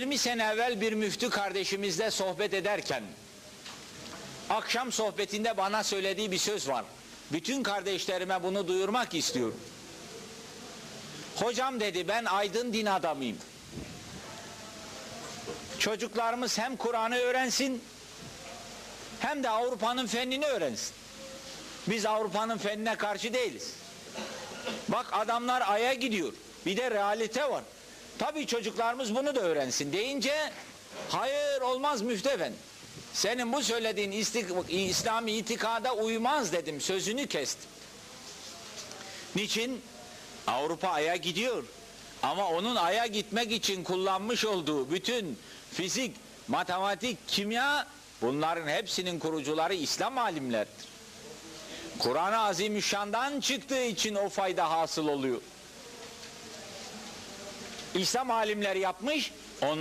20 sene evvel bir müftü kardeşimizle sohbet ederken akşam sohbetinde bana söylediği bir söz var. Bütün kardeşlerime bunu duyurmak istiyorum. Hocam dedi ben aydın din adamıyım. Çocuklarımız hem Kur'an'ı öğrensin hem de Avrupa'nın fennini öğrensin. Biz Avrupa'nın fennine karşı değiliz. Bak adamlar aya gidiyor. Bir de realite var. Tabii çocuklarımız bunu da öğrensin deyince hayır olmaz müftü. Senin bu söylediğin İslami itikada uymaz dedim. Sözünü kestim. Niçin? Avrupa aya gidiyor. Ama onun aya gitmek için kullanmış olduğu bütün fizik, matematik, kimya bunların hepsinin kurucuları İslam alimlerdir. Kur'an-ı Azimüşşan'dan çıktığı için o fayda hasıl oluyor. İslam alimleri yapmış, onlar